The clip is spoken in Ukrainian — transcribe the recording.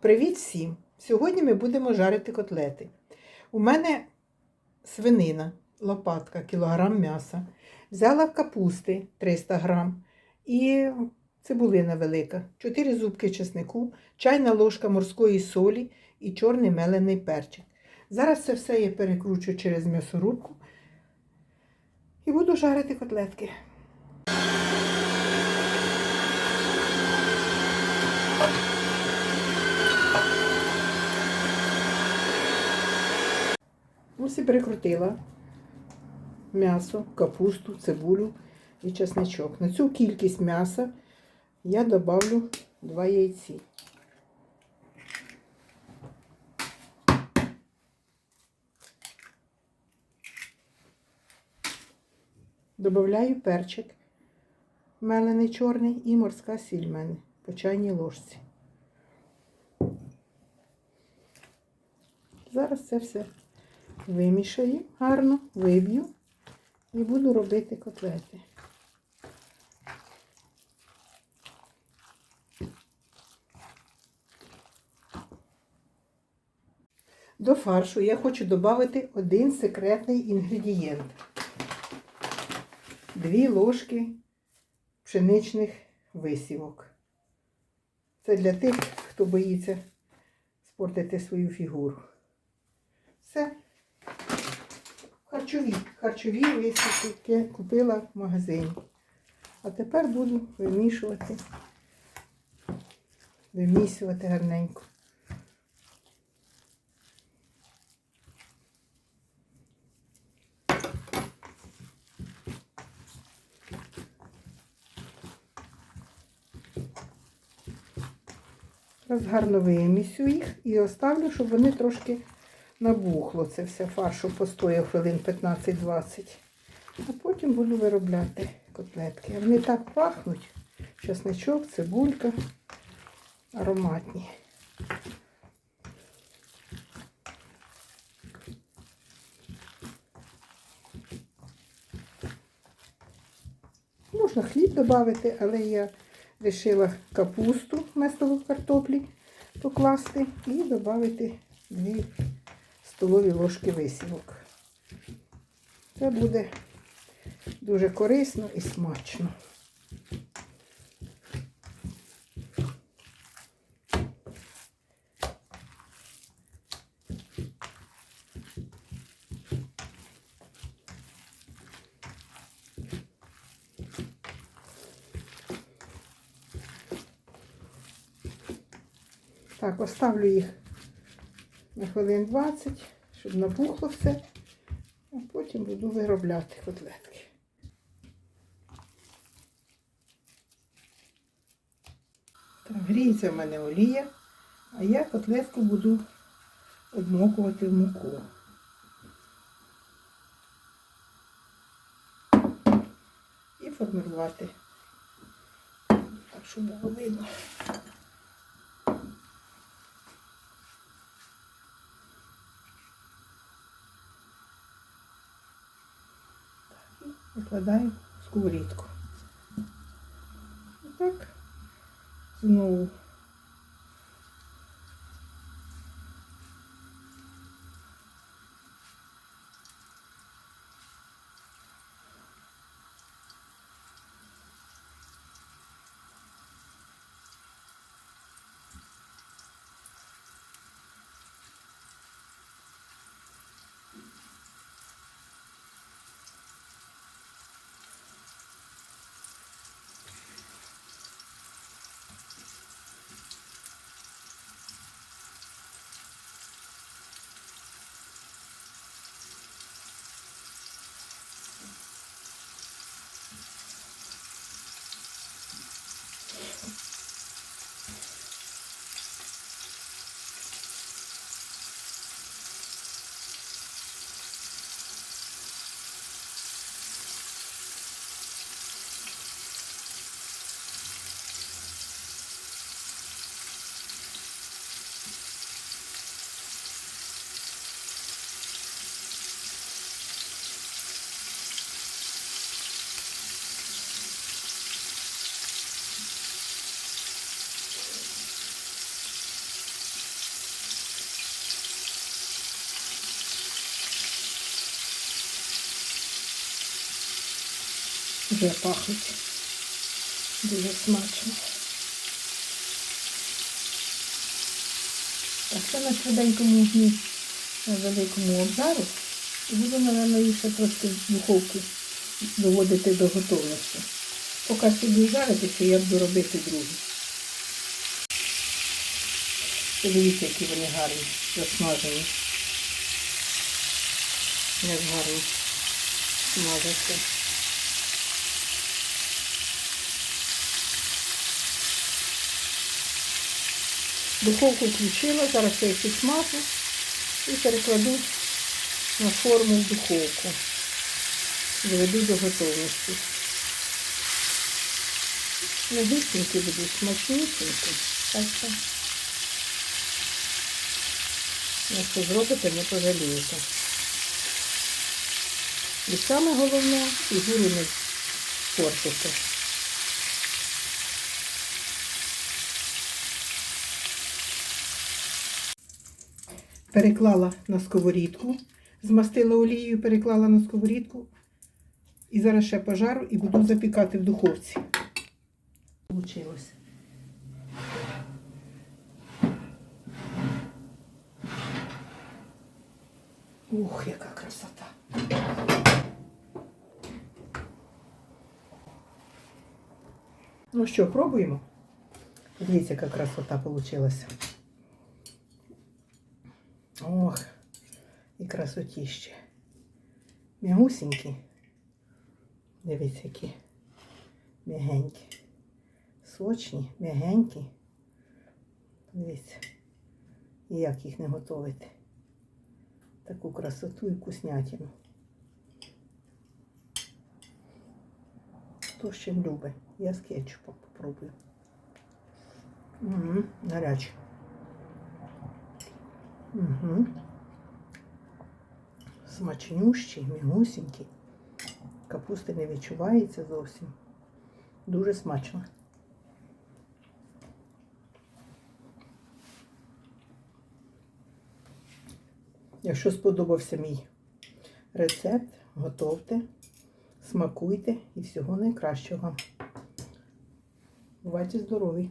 Привіт всім! Сьогодні ми будемо жарити котлети. У мене свинина, лопатка, кілограм м'яса. Взяла капусти 300 грам і цибулина велика, 4 зубки чеснику, чайна ложка морської солі і чорний мелений перчик. Зараз це все я перекручу через м'ясорубку і буду жарити котлетки. І перекрутила м'ясо, капусту, цибулю і чесничок. На цю кількість м'яса я добавлю 2 яйці. Добавляю перчик мелений чорний і морська сіль мене по чайній ложці. Зараз це все вимішаю гарно, виб'ю і буду робити котлети. До фаршу я хочу додати один секретний інгредієнт. Дві ложки пшеничних висівок. Це для тих, хто боїться спортити свою фігуру. Все. Харчові. Харчові висівки купила в магазині. А тепер буду вимішувати, вимісювати гарненько. Зараз гарно вимісю їх і оставлю, щоб вони трошки набухло це все фаршу постояв хвилин 15-20. А потім буду виробляти котлетки. Вони так пахнуть. Чесничок, цибулька, ароматні. Можна хліб додати, але я вирішила капусту вместо картоплі покласти і додати дві столові ложки висівок. Це буде дуже корисно і смачно. Так, оставлю їх на хвилин 20, щоб набухло все, а потім буду виробляти котлетки. Так, гріється в мене олія, а я котлетку буду обмокувати в муку. І формувати. Так, щоб було видно. Викладаю в сковорідку. Так, знову. Вже пахнуть. Дуже смачно. Так, це на швиденькому на великому обжару. І буду, напевно, їх ще трошки в духовку доводити до готовності. Поки собі жаритися, я буду робити другі. Подивіться, які вони гарні, засмажені. Як гарно смажаться. Духовку включила, зараз я їх підсмажу і перекладу на форму в духовку. Доведу до готовності. Легісенькі будуть смачнісінькі. Так що, якщо зробите, не пожалієте. І саме головне, фігуру не портите. Переклала на сковорідку, змастила олією, переклала на сковорідку. І зараз ще пожару і буду запікати в духовці. Получилось. Ух, яка красота. Ну що, пробуємо? Дивіться, яка красота получилася. Ох, і красотіще. Мягусенькі. Дивіться, які м'ягенькі. Сочні, м'ягенькі. Дивіться. І як їх не готувати. Таку красоту і вкуснятину. Хто з чим любить? Я з кетчупом попробую. Угу, гаряче. Угу. Смачнющий, мігусенький. Капусти не відчувається зовсім. Дуже смачно. Якщо сподобався мій рецепт, готовте, смакуйте і всього найкращого. Бувайте здорові!